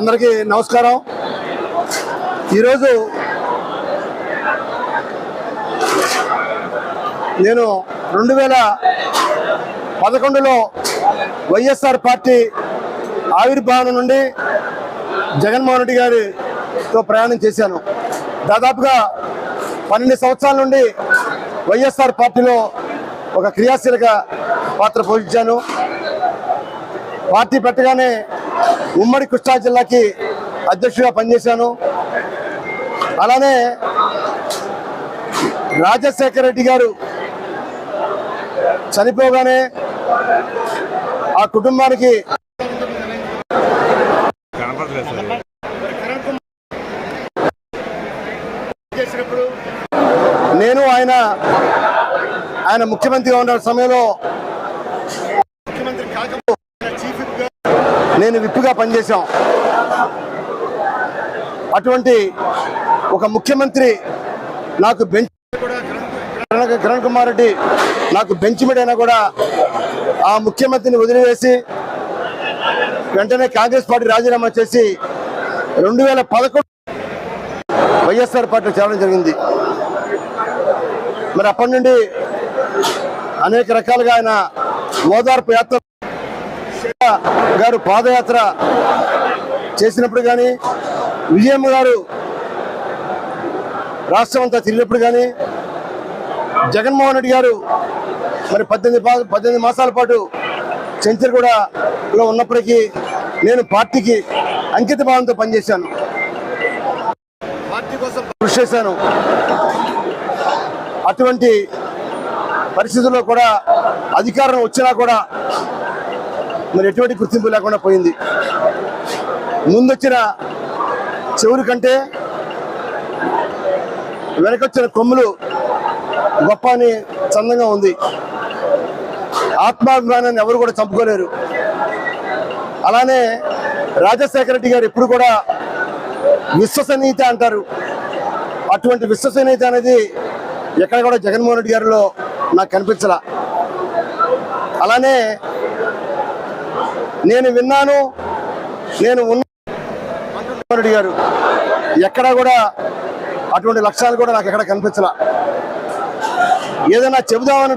అందరికీ నమస్కారం. ఈరోజు నేను రెండు వేల పదకొండులో వైఎస్ఆర్ పార్టీ ఆవిర్భావం నుండి జగన్మోహన్ రెడ్డి గారితో ప్రయాణం చేశాను. దాదాపుగా పన్నెండు సంవత్సరాల నుండి వైఎస్ఆర్ పార్టీలో ఒక క్రియాశీలక పాత్ర పోషించాను. పార్టీ పెట్టగానే ఉమ్మడి కృష్ణా జిల్లాకి అధ్యక్షుడిగా పనిచేశాను. అలానే రాజశేఖర రెడ్డి గారు చనిపోగానే ఆ కుటుంబానికి నేను ఆయన ఆయన ముఖ్యమంత్రిగా ఉన్న సమయంలో నేను విప్పుగా పనిచేశాం. అటువంటి ఒక ముఖ్యమంత్రి నాకు బెంచ్ కిరణ్ కుమార్ రెడ్డి నాకు బెంచ్ మీద కూడా ఆ ముఖ్యమంత్రిని వదిలివేసి వెంటనే కాంగ్రెస్ పార్టీ రాజీనామా చేసి రెండు వేల పదకొండు వైఎస్ఆర్ పార్టీ చేరడం జరిగింది. మరి అప్పటి నుండి అనేక రకాలుగా ఆయన ఓదార్పు యాత్ర గారు పాదయాత్ర చేసినప్పుడు కానీ విజయమ్మ గారు రాష్ట్రం అంతా తిరిగినప్పుడు కానీ జగన్మోహన్ రెడ్డి గారు మరి పద్దెనిమిది పద్దెనిమిది మాసాల పాటు చెంచర్గూడలో ఉన్నప్పటికీ నేను పార్టీకి అంకిత భావంతో పనిచేశాను. పార్టీ కోసం కృషి చేశాను. అటువంటి పరిస్థితుల్లో కూడా అధికారం వచ్చినా కూడా మరి ఎటువంటి గుర్తింపు లేకుండా పోయింది. ముందొచ్చిన చెవులు కంటే వెనకొచ్చిన కొమ్ములు గొప్ప అని చందంగా ఉంది. ఆత్మాభిమానాన్ని ఎవరు కూడా చంపుకోలేరు. అలానే రాజశేఖర రెడ్డి గారు ఎప్పుడు కూడా విశ్వసనీయత అంటారు. అటువంటి విశ్వసనీయత అనేది ఎక్కడ కూడా జగన్మోహన్ రెడ్డి గారిలో నాకు కనిపించలా. అలానే నేను విన్నాను నేను ఉన్న రెడ్డి గారు ఎక్కడా కూడా అటువంటి లక్ష్యాలు కూడా నాకు ఎక్కడ కనిపించాల. ఏదైనా చెబుదామని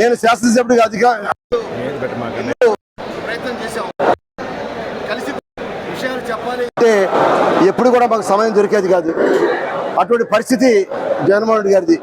నేను శాసనసభ్యుడిగా అధిక ప్రయత్నం చేశాం కలిసి విషయాలు చెప్పాలి అంటే ఎప్పుడు కూడా మాకు సమయం దొరికేది కాదు. అటువంటి పరిస్థితి జగన్మోహన్ రెడ్డి గారిది.